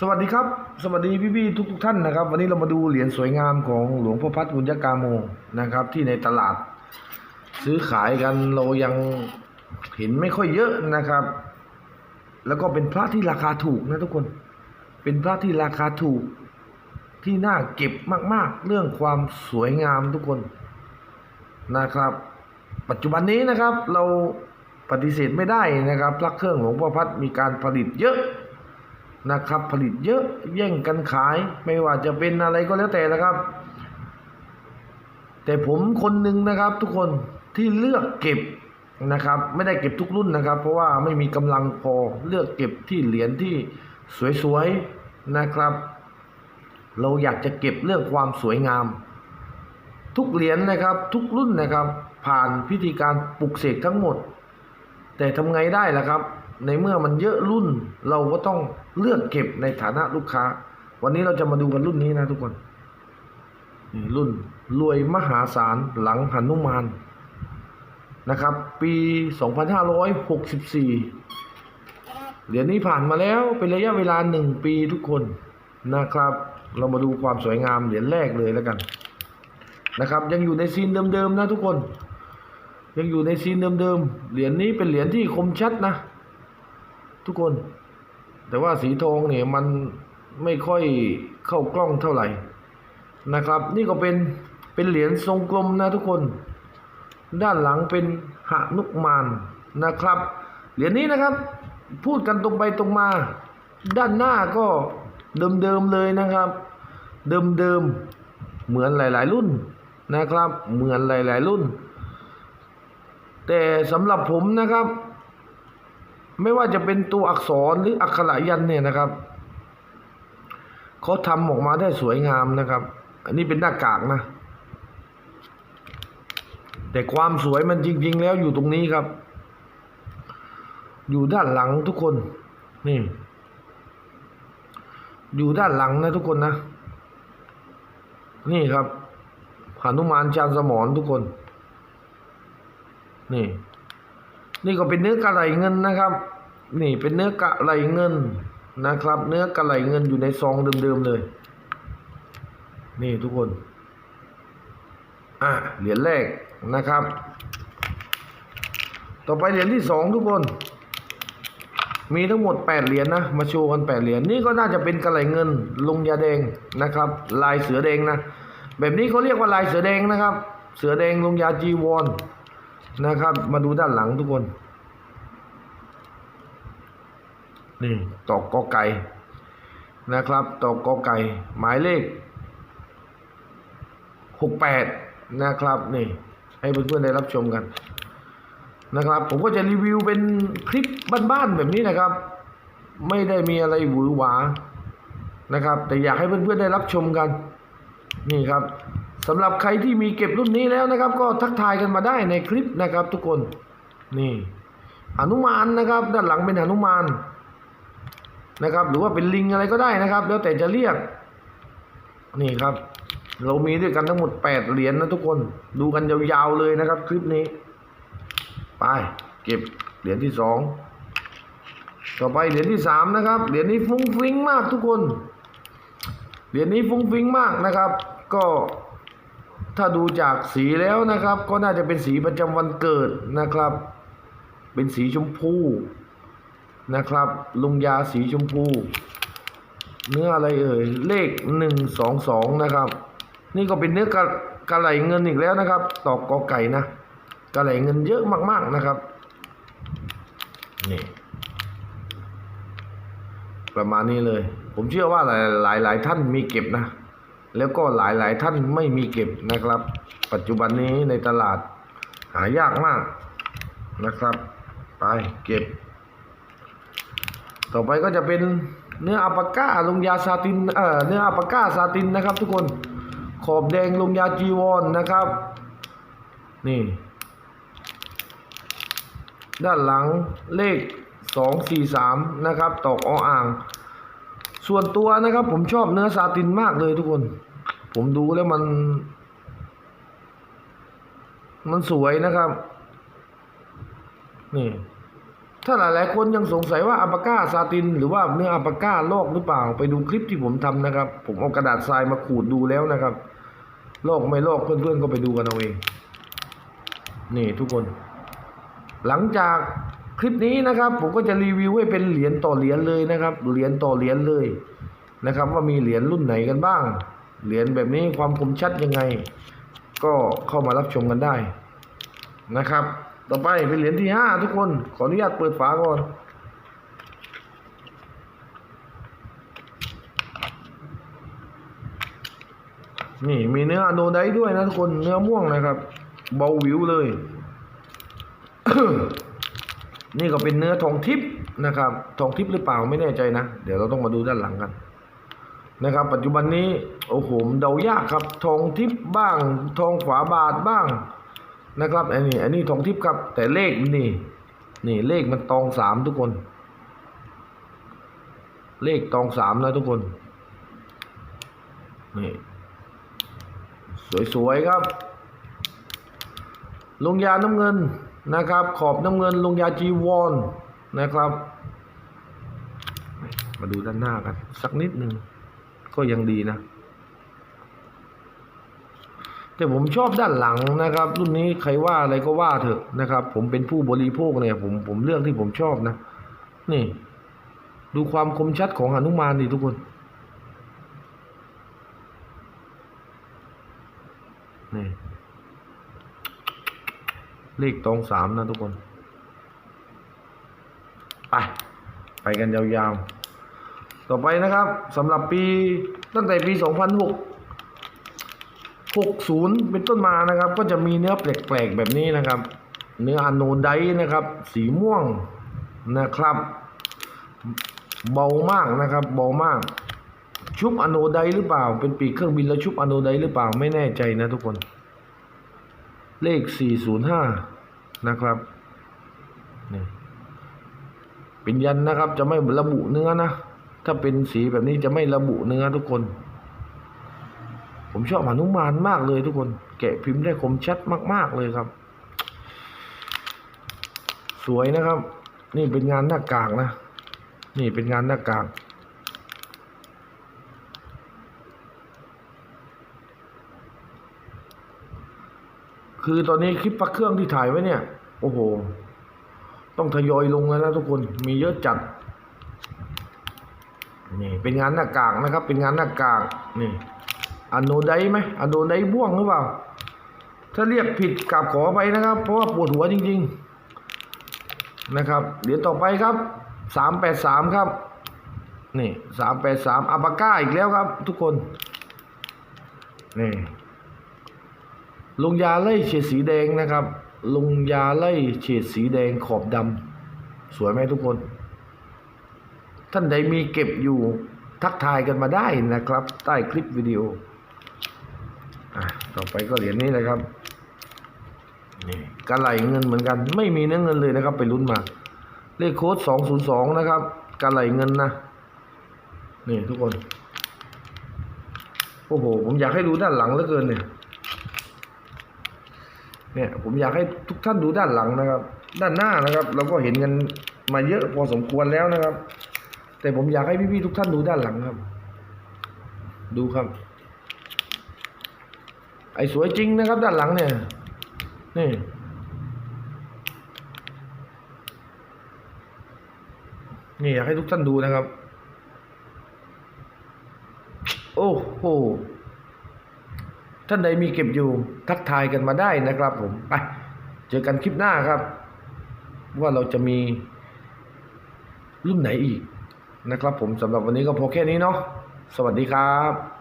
สวัสดีครับ สวัสดีพี่ๆทุก ๆ ท่านนะครับ วันนี้เรามาดูเหรียญสวยงามของหลวงพ่อพัฒน์บุญยกาโมนะครับ ที่ในตลาด ซื้อขายกันเรายังเห็นไม่ค่อยเยอะนะครับ แล้วก็เป็นพระที่ราคาถูกนะทุกคน เป็นพระที่ราคาถูกที่น่าเก็บมาก ๆ เรื่องความสวยงามทุกคนนะครับ ปัจจุบันนี้นะครับเราปฏิเสธไม่ได้นะครับพระเครื่องหลวงพ่อพัฒน์มีการผลิตเยอะ นะครับ ผลิตเยอะแย่งกันขาย ไม่ว่าจะเป็นอะไรก็แล้วแต่นะครับ แต่ผมคนหนึ่งนะครับ ทุกคนที่เลือกเก็บนะครับ ไม่ได้เก็บทุกรุ่นนะครับ เพราะว่าไม่มีกำลังพอเลือกเก็บที่เหรียญที่สวยๆนะครับ เราอยากจะเก็บเรื่องความสวยงาม ทุกเหรียญนะครับ ทุกรุ่นนะครับ ผ่านพิธีการปลุกเสกทั้งหมด แต่ทำไงได้ล่ะครับ ในเมื่อมันเยอะรุ่น เราก็ต้องเลือกเก็บในฐานะลูกค้า วันนี้เราจะมาดูกันรุ่นนี้นะทุกคน รุ่นรวยมหาศาลหลังหนุมานนะครับ ปี 2564 เหรียญนี้ผ่านมาแล้วเป็นระยะเวลาหนึ่งปีทุกคนนะครับ เรามาดูความสวยงามเหรียญแรกเลยแล้วกันนะครับ ยังอยู่ในซีนเดิมๆนะทุกคน ยังอยู่ในซีนเดิมๆเหรียญนี้เป็นเหรียญที่คมชัดนะ ทุกคน แต่ว่าสีทองเนี่ยมันไม่ค่อยเข้ากล้องเท่าไหร่นะครับ นี่ก็เป็นเป็นเหรียญทรงกลมนะทุกคน ด้านหลังเป็นหนุกมานนะครับ เหรียญนี้นะครับ พูดกันตรงไปตรงมา ด้านหน้าก็เดิมๆเลยนะครับ เดิมๆเหมือนหลาย ๆ รุ่นนะครับ เหมือนหลาย ๆ รุ่น แต่สำหรับผมนะครับ ไม่ว่าจะเป็นตัวอักษรหรืออักขระยันเนี่ยนะครับเขาทำออกมาได้สวยงามนะครับ อันนี้เป็นหน้ากากนะ แต่ความสวยมันจริง ๆ แล้วอยู่ตรงนี้ครับ อยู่ด้านหลังทุกคน นี่ อยู่ด้านหลังนะทุกคนนะ นี่ครับหนุมานจานสมอนทุกคน นี่ นี่ก็เป็นเนื้อกระไหลเงินนะครับ นี่เป็นเนื้อกระไหลเงินนะครับ เนื้อกระไหลเงินอยู่ในซองเดิมๆเลย นี่ทุกคน อะเหรียญแรกนะครับ ต่อไปเหรียญที่สองทุกคน มีทั้งหมดแปดเหรียญนะ มาโชว์กันแปดเหรียญ นี่ก็น่าจะเป็นกระไหลเงินลงยาแดงนะครับ ลายเสือแดงนะ แบบนี้เขาเรียกว่าลายเสือแดงนะครับ เสือแดงลงยาจีวรน นะครับ มาดูด้านหลังทุกคน นี่ตอกกอไก่นะครับตอกกอไก่ หมายเลขหกแปดนะครับนี่ให้เพื่อนๆได้รับชมกันนะครับ ผมก็จะรีวิวเป็นคลิปบ้านๆแบบนี้นะครับ ไม่ได้มีอะไรหวือหวานะครับ แต่อยากให้เพื่อนๆได้รับชมกัน นี่ครับ สำหรับใครที่มีเก็บรุ่นนี้แล้วนะครับ ก็ทักทายกันมาได้ในคลิปนะครับทุกคนนี่หนุมานนะครับ ด้านหลังเป็นหนุมานนะครับ หรือว่าเป็นลิงอะไรก็ได้นะครับ แล้วแต่จะเรียก นี่ครับ เรามีด้วยกันทั้งหมดแปดเหรียญนะทุกคนดูกันยาวๆเลยนะครับ คลิปนี้ ไปเก็บเหรียญที่สองต่อไปเหรียญที่สามนะครับเหรียญนี้ฟุ้งฟิ้งมากทุกคนเหรียญนี้ฟุ้งฟิ้งมากนะครับ ก็ ถ้าดูจากสีแล้วนะครับ ก็น่าจะเป็นสีประจำวันเกิดนะครับ เป็นสีชมพูนะครับลุงยาสีชมพู เนื้ออะไรเอ่ยเลขหนึ่งสองสองนะครับ นี่ก็เป็นเนื้อกระกระไหลเงินอีกแล้วนะครับ ตอกกอไก่นะกระไหลเงินเยอะมากๆนะครับนี่ประมาณนี้เลย ผมเชื่อว่าหลายหลายหลายท่านมีเก็บนะ แล้วก็หลายหลายท่านไม่มีเก็บนะครับ ปัจจุบันนี้ในตลาดหายากมากนะครับ ไปเก็บ ต่อไปก็จะเป็นเนื้ออัปปาก้าลงยาซาตินเอ่อเนื้ออัปปาก้าซาตินนะครับ ทุกคนขอบแดงลงยาจีวอนนะครับ นี่ ด้านหลังเลขสองสี่สามนะครับ ตอกออ่าง ส่วนตัวนะครับ ผมชอบเนื้อซาตินมากเลยทุกคน ผมดูแล้วมัน มันสวยนะครับ นี่ ถ้าหลายๆคนยังสงสัยว่าอัปาก้าซาติน หรือว่าเนื้ออัปาก้าลอกหรือเปล่า ไปดูคลิปที่ผมทำนะครับ ผมเอากระดาษทรายมาขูดดูแล้วนะครับลอกไม่ลอกเพื่อนๆก็ไปดูกันเอาเอง นี่ทุกคน หลังจาก คลิปนี้นะครับ ผมก็จะรีวิวให้เป็นเหรียญต่อเหรียญเลยนะครับเหรียญต่อเหรียญเลยนะครับ ว่ามีเหรียญรุ่นไหนกันบ้าง เหรียญแบบนี้ความคมชัดยังไง ก็เข้ามารับชมกันได้นะครับ ต่อไปเป็นเหรียญที่ห้าทุกคนขออนุญาตเปิดฝาก่อนนี่มีเนื้อโนไดท์ด้วยนะทุกคนเนื้อม่วงนะครับ เบาวิวเลย นี่ก็เป็นเนื้อทองทิพย์นะครับทองทิพย์หรือเปล่าไม่แน่ใจนะ เดี๋ยวเราต้องมาดูด้านหลังกันนะครับ ปัจจุบันนี้โอ้โหเดายากครับ ทองทิพย์บ้าง ทองฝาบาทบ้างนะครับอันนี้อันนี้ทองทิพย์ครับ แต่เลขนี่ นี่เลขมันตองสามทุกคน เลขตองสามนะทุกคนนี่สวยๆครับลงยาน้ำเงิน นะครับ ขอบน้ำเงินลงยาจีวอนนะครับ มาดูด้านหน้ากันสักนิดหนึ่งก็ยังดีนะ แต่ผมชอบด้านหลังนะครับ รุ่นนี้ใครว่าอะไรก็ว่าเถอะนะครับ ผมเป็นผู้บริโภคเนี่ยผมผมเลือกที่ผมชอบนะ นี่ ดูความคมชัดของหนุมานดิทุกคนนี่ เลขตองสามนะทุกคน ไปไปกันยาวๆ ต่อไปนะครับสำหรับปีตั้งแต่ปี 2006 60 เป็นต้นมานะครับ ก็จะมีเนื้อแปลกๆแบบนี้นะครับ เนื้ออะโนไดนะครับ สีม่วงนะครับ เบามากนะครับเบามาก ชุบอะโนไดหรือเปล่า เป็นปีกเครื่องบินแล้วชุบอะโนไดหรือเปล่าไม่แน่ใจนะทุกคน เลข 405 นะครับนี่เป็นยันนะครับ จะไม่ระบุเนื้อนะ ถ้าเป็นสีแบบนี้จะไม่ระบุเนื้อทุกคน ผมชอบหนุมานมากเลยทุกคน แกะพิมพ์ได้คมชัดมาก ๆเลยครับ สวยนะครับ นี่เป็นงานหน้ากากนะ นี่เป็นงานหน้ากาก คือตอนนี้คลิปปักเครื่องที่ถ่ายไว้เนี่ย โอ้โห ต้องทยอยลงแล้วนะทุกคนมีเยอะจัด นี่เป็นงานหน้ากากนะครับ เป็นงานหน้ากากนี่อโนไดไหมอโนไดบ่วงหรือเปล่า ถ้าเรียกผิดกราบขอไปนะครับ เพราะว่าปวดหัวจริง ๆนะครับเดี๋ยวต่อไปครับสามแปดสามครับ นี่สามแปดสามอัปาก้าอีกแล้วครับ ทุกคน นี่ ลงยาไล่เฉดสีแดงนะครับ ลงยาไล่เฉดสีแดงขอบดำสวยไหมทุกคน ท่านใดมีเก็บอยู่ทักทายกันมาได้นะครับ ใต้คลิปวิดีโออต่อไปก็เหรียญนี้เลยครับนี่กระไหลเงินเหมือนกัน ไม่มีเนื้อเงินเลยนะครับ ไปลุ้นมา เลขโค้ดสองศูนย์สองนะครับกระไหลเงินนะนี่ทุกคนโอ้โหผมอยากให้ดูด้านหลังเหลือเกินเนี่ย เนี่ยผมอยากให้ทุกท่านดูด้านหลังนะครับ ด้านหน้านะครับเราก็เห็นกันมาเยอะพอสมควรแล้วนะครับ แต่ผมอยากให้พี่ๆทุกท่านดูด้านหลังครับ ดูครับ ไอ้สวยจริงนะครับ ด้านหลังเนี่ยนี่นี่อยากให้ทุกท่านดูนะครับ โอ้โห ท่านใดมีเก็บอยู่ทักทายกันมาได้นะครับผมไปเจอกันคลิปหน้าครับ ว่าเราจะมีรุ่นไหนอีกนะครับผมสำหรับวันนี้ก็พอแค่นี้เนาะสวัสดีครับ